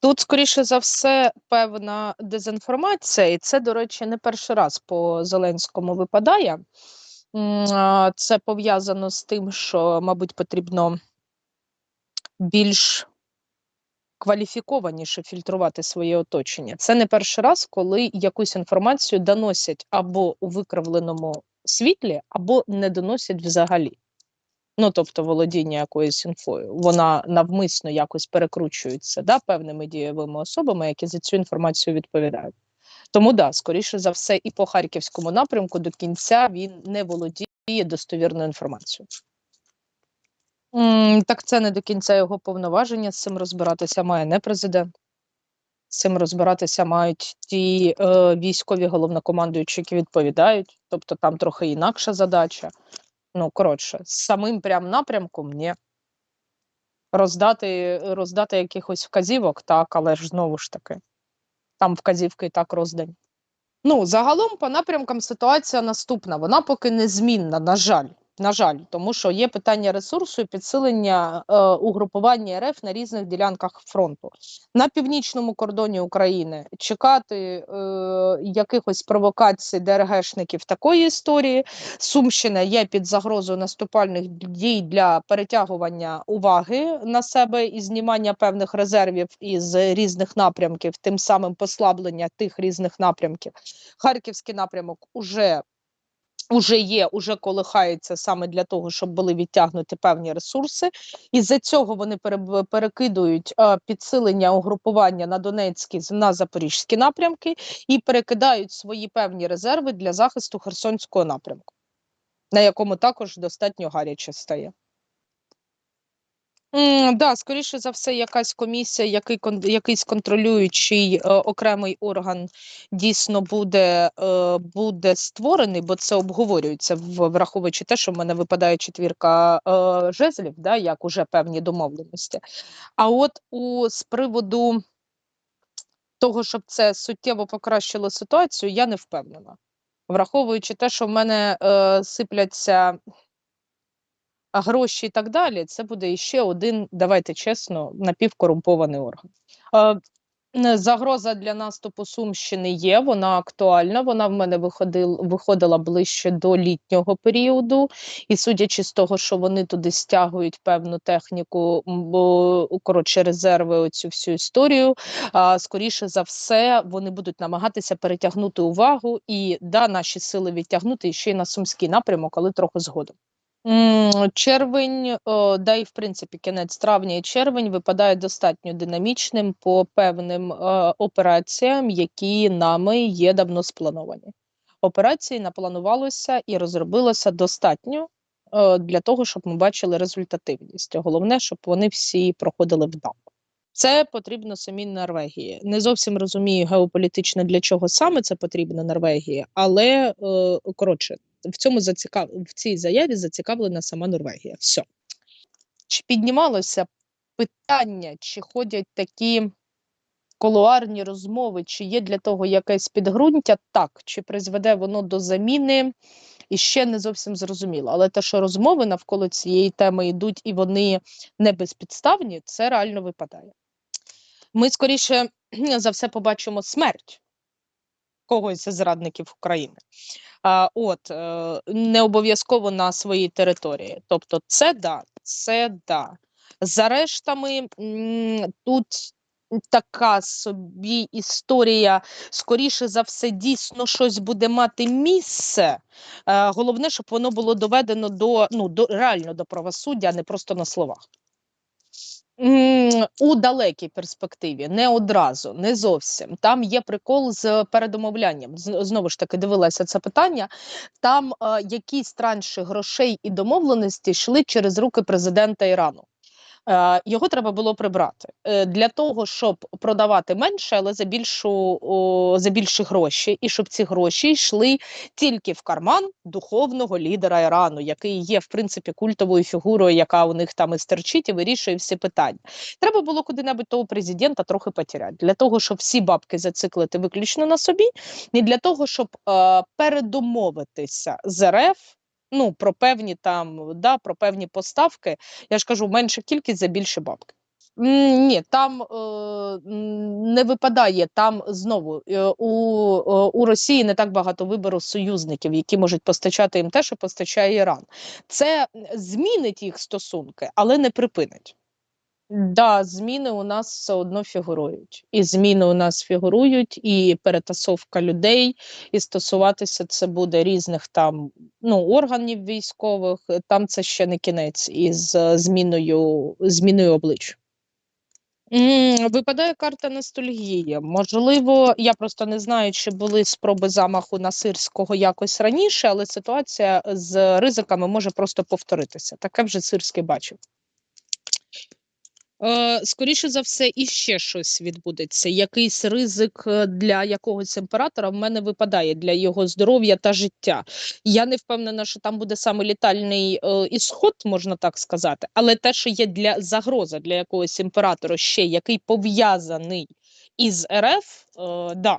Тут, скоріше за все, певна дезінформація, і це, до речі, не перший раз по Зеленському випадає. Це пов'язано з тим, що, мабуть, потрібно більш кваліфікованіше фільтрувати своє оточення. Це не перший раз, коли якусь інформацію доносять або у викривленому світлі, або не доносять взагалі. Ну, тобто володіння якоюсь інфою, вона навмисно якось перекручується да, певними дієвими особами, які за цю інформацію відповідають. Тому да, скоріше за все, і по харківському напрямку до кінця він не володіє достовірною інформацією. Так це не до кінця його повноваження. З цим розбиратися має не президент. З цим розбиратися мають ті е, військові головнокомандуючі, які відповідають. Тобто там трохи інакша задача. Ну, коротше, з самим прям напрямком ні. Роздати, роздати якихось вказівок, так, але ж знову ж таки, там вказівки і так роздані. Ну, загалом по напрямкам ситуація наступна. Вона поки незмінна, на жаль. На жаль, тому що є питання ресурсу і підсилення е, угрупування РФ на різних ділянках фронту. На північному кордоні України чекати е, якихось провокацій ДРГшників такої історії. Сумщина є під загрозою наступальних дій для перетягування уваги на себе і знімання певних резервів із різних напрямків, тим самим послаблення тих різних напрямків. Харківський напрямок уже Уже є, уже колихається саме для того, щоб були відтягнуті певні ресурси, і за цього вони перекидують підсилення угрупування на Донецькі на Запорізькі напрямки і перекидають свої певні резерви для захисту Херсонського напрямку, на якому також достатньо гаряче стає. М, да, скоріше за все, якась комісія, який кон- якийсь контролюючий е, окремий орган дійсно буде, е, буде створений, бо це обговорюється, в- враховуючи те, що в мене випадає четвірка е, жезлів, да, як уже певні домовленості. А от у з приводу того, щоб це суттєво покращило ситуацію, я не впевнена. Враховуючи те, що в мене е, сипляться гроші і так далі, це буде іще один, давайте чесно, напівкорумпований орган. Загроза для наступу Сумщини є, вона актуальна. Вона в мене виходил, виходила ближче до літнього періоду, і судячи з того, що вони туди стягують певну техніку, бо коротше резерви, оцю всю історію. А, скоріше за все, вони будуть намагатися перетягнути увагу і да, наші сили відтягнути ще й на сумський напрямок, але трохи згодом. Червень, да і в принципі кінець травня і червень випадає достатньо динамічним по певним е, операціям, які нами є давно сплановані. Операції напланувалося і розробилося достатньо е, для того, щоб ми бачили результативність. Головне, щоб вони всі проходили вдало. Це потрібно самій Норвегії. Не зовсім розумію геополітично для чого саме це потрібно Норвегії, але е, коротше, в цьому зацікав... в цій заяві зацікавлена сама Норвегія. Все. Чи піднімалося питання, чи ходять такі колуарні розмови, чи є для того якесь підґрунтя? Так, чи призведе воно до заміни? І ще не зовсім зрозуміло. Але те, що розмови навколо цієї теми йдуть і вони не безпідставні, це реально випадає. Ми скоріше за все побачимо смерть когось зрадників України. А, от е, не обов'язково на своїй території. Тобто, це да, це да. За рештами тут така собі історія, скоріше за все, дійсно щось буде мати місце. Е, головне, щоб воно було доведено до ну до реально до правосуддя, а не просто на словах. У далекій перспективі, не одразу, не зовсім. Там є прикол з передомовлянням. Знову ж таки, дивилася це питання. Там е, якісь транші грошей і домовленості йшли через руки президента Ірану. Е, його треба було прибрати е, для того, щоб продавати менше, але за більшу за більші гроші, і щоб ці гроші йшли тільки в карман духовного лідера Ірану, який є в принципі культовою фігурою, яка у них там і стерчить і вирішує всі питання. Треба було куди-небудь того президента трохи потеряти для того, щоб всі бабки зациклити виключно на собі, і для того, щоб е, передомовитися з РФ. Ну, про певні там, да, про певні поставки. Я ж кажу, менша кількість за більше бабки. Ні, там е, не випадає. Там знову е, у, е, у Росії не так багато вибору союзників, які можуть постачати їм те, що постачає Іран. Це змінить їх стосунки, але не припинить. Да, зміни у нас все одно фігурують, і зміни у нас фігурують, і перетасовка людей, і стосуватися це буде різних там ну органів військових. Там це ще не кінець із е, зміною зміною облич. Випадає карта ностальгії. Можливо, я просто не знаю, чи були спроби замаху на сирського якось раніше, але ситуація з ризиками може просто повторитися. Таке вже сирський бачив. Е, скоріше за все, і ще щось відбудеться. Якийсь ризик е, для якогось імператора в мене випадає для його здоров'я та життя. Я не впевнена, що там буде саме літальний е, ісход, можна так сказати, але те, що є для загроза для якогось імператора, ще який пов'язаний із РФ, е, да,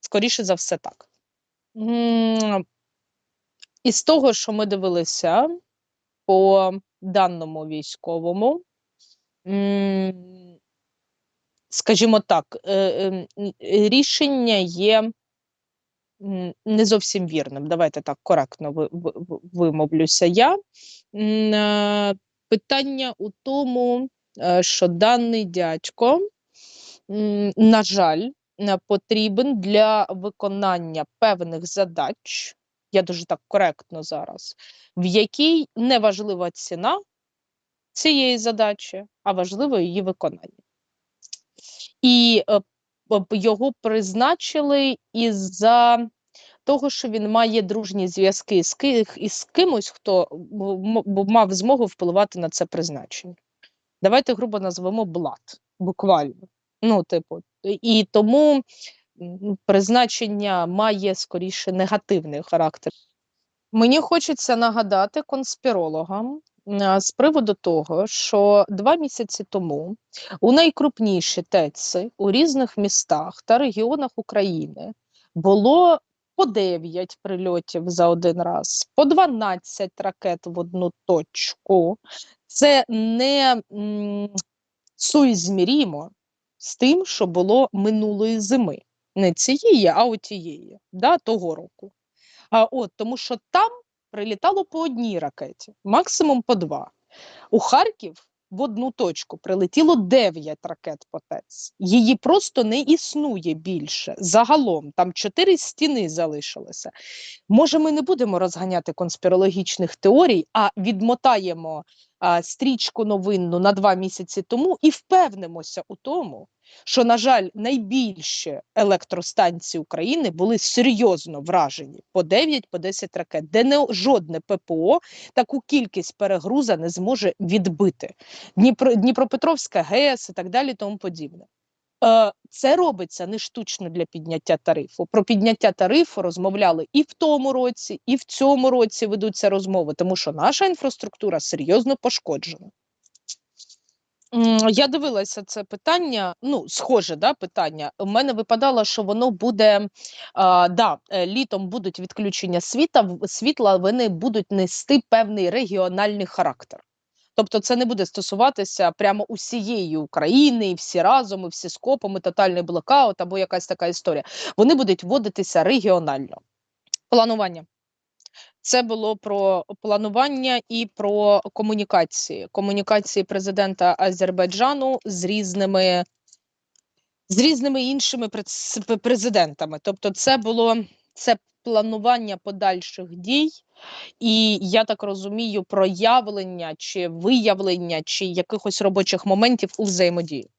скоріше за все, так. М, Із того, що ми дивилися по даному військовому. Скажімо так, е, ем, н- рішення є не зовсім вірним. Давайте так коректно ви- ви- ви- вимовлюся я. Е, Питання у тому, е, що даний дядько, на жаль, е, потрібен для виконання певних задач. Я дуже так коректно зараз, в якій не важлива ціна цієї задачі, а важливо її виконання. І е, його призначили із-за того, що він має дружні зв'язки з, із кимось, хто мав змогу впливати на це призначення. Давайте грубо назвемо блат, буквально. Ну, типу, і тому призначення має скоріше негативний характер. Мені хочеться нагадати конспірологам з приводу того, що два місяці тому у найкрупніші ТЕЦи у різних містах та регіонах України було по 9 прильотів за один раз, по 12 ракет в одну точку. Це не суізмірімо з тим, що було минулої зими. Не цієї, а отієї, да, того року. А от тому, що там прилітало по одній ракеті, максимум по два. У Харків в одну точку прилетіло 9 ракет по ТЕЦ. Її просто не існує більше. Загалом там чотири стіни залишилося. Може, ми не будемо розганяти конспірологічних теорій, а відмотаємо а, стрічку новинну на два місяці тому і впевнимося у тому, що, на жаль, найбільші електростанції України були серйозно вражені по 9 по 10 ракет, де не жодне ППО таку кількість перегруза не зможе відбити. Дніпро, Дніпропетровська ГЕС і так далі, тому подібне. Е, Це робиться не штучно для підняття тарифу. Про підняття тарифу розмовляли і в тому році, і в цьому році ведуться розмови, тому що наша інфраструктура серйозно пошкоджена. Я дивилася це питання. Ну, схоже, да, питання. У мене випадало, що воно буде а, да, е, літом будуть відключення світа, світла, вони будуть нести певний регіональний характер. Тобто, це не буде стосуватися прямо усієї України, і всі разом, і всі скопом, і тотальний блокаут або якась така історія. Вони будуть вводитися регіонально. Планування. Це було про планування і про комунікації. Комунікації президента Азербайджану з різними з різними іншими президентами. Тобто, це було це планування подальших дій, і я так розумію, проявлення чи виявлення чи якихось робочих моментів у взаємодії.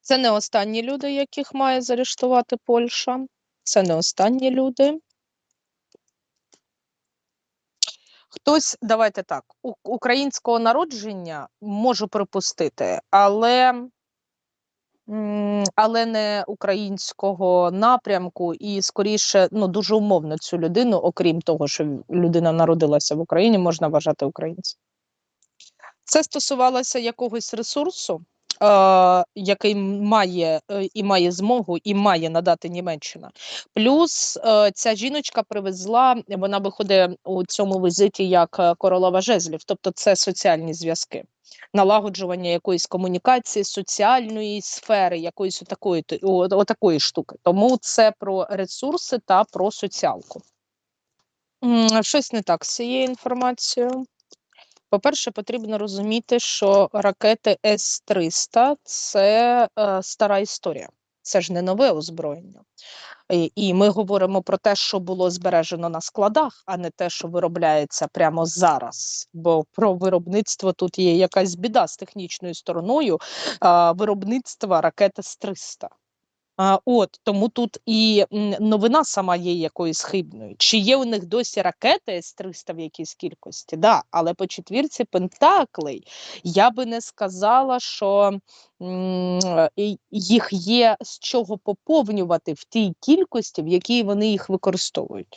Це не останні люди, яких має заарештувати Польща. Це не останні люди. Хтось, давайте так, українського народження можу припустити, але, але не українського напрямку, і скоріше, ну дуже умовно цю людину, окрім того, що людина народилася в Україні, можна вважати українцем. Це стосувалося якогось ресурсу, який має е, і має змогу, і має надати Німеччина. Плюс е, ця жіночка привезла, вона виходить у цьому візиті як е, королева жезлів, тобто це соціальні зв'язки. налагоджування якоїсь комунікації, соціальної сфери, якоїсь отакої, отакої штуки. Тому це про ресурси та про соціалку. Щось не так з цією інформацією. По-перше, потрібно розуміти, що ракети С-300 це е, стара історія. Це ж не нове озброєння. І, і ми говоримо про те, що було збережено на складах, а не те, що виробляється прямо зараз. Бо про виробництво тут є якась біда з технічною стороною а, виробництва ракети С-300. А, от тому тут і новина сама є якоюсь хибною. Чи є у них досі ракети С-300 в якійсь кількості? Да, але по четвірці Пентаклей я би не сказала, що їх є з чого поповнювати в тій кількості, в якій вони їх використовують.